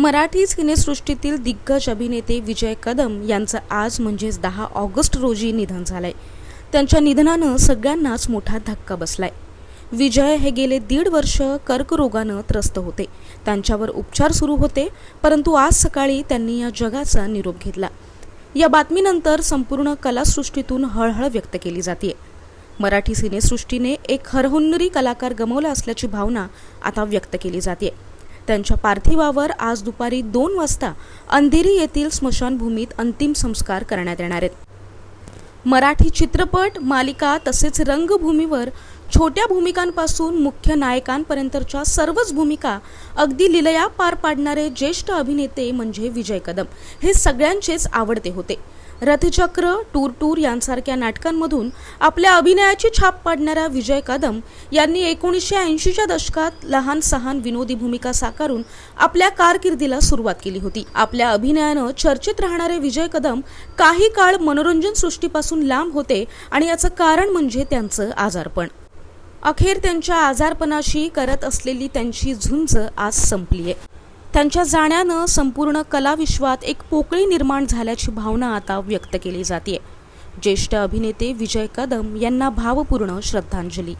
मराठी सिनेसृष्टीतील दिग्गज अभिनेते विजय कदम यांचं आज म्हणजेच दहा ऑगस्ट रोजी निधन झालंय. त्यांच्या निधनानं सगळ्यांनाच मोठा धक्का बसलाय. विजय हे गेले दीड वर्ष कर्करोगानं त्रस्त होते. त्यांच्यावर उपचार सुरू होते परंतु आज सकाळी त्यांनी या जगाचा निरोप घेतला. या बातमीनंतर संपूर्ण कलासृष्टीतून हळहळ व्यक्त केली जाते मराठी सिनेसृष्टीने एक हरहुन्नरी कलाकार गमावला असल्याची भावना आता व्यक्त केली जाते त्यांच्या पार्थिवावर आज दुपारी दोन वाजता अंधेरी येथील स्मशानभूमीत अंतिम संस्कार करण्यात येणार आहेत. मराठी चित्रपट मालिका तसेच रंगभूमीवर छोट्या भूमिकांपासून मुख्य नायकांपर्यंतच्या सर्वच भूमिका अगदी लिलया पार पाडणारे ज्येष्ठ अभिनेते म्हणजे विजय कदम. हे सगळ्यांचेच आवडते होते. रथचक्र टूर टूर यांसारख्या नाटकांमधून आपल्या अभिनयाची छाप पाडणाऱ्या विजय कदम यांनी एकोणीसशे ऐंशीच्या दशकात लहान सहान विनोदी भूमिका साकारून आपल्या कारकिर्दीला सुरुवात केली होती. आपल्या अभिनयानं चर्चेत राहणारे विजय कदम काही काळ मनोरंजन सृष्टीपासून लांब होते आणि याचं कारण म्हणजे त्यांचं आजारपण. अखेर त्यांच्या आजारपणाशी करत असलेली त्यांची झुंज आज संपली आहे त्यांच्या जाण्यानं संपूर्ण कलाविश्वात एक पोकळी निर्माण झाल्याची भावना आता व्यक्त केली जाते ज्येष्ठ अभिनेते विजय कदम यांना भावपूर्ण श्रद्धांजली.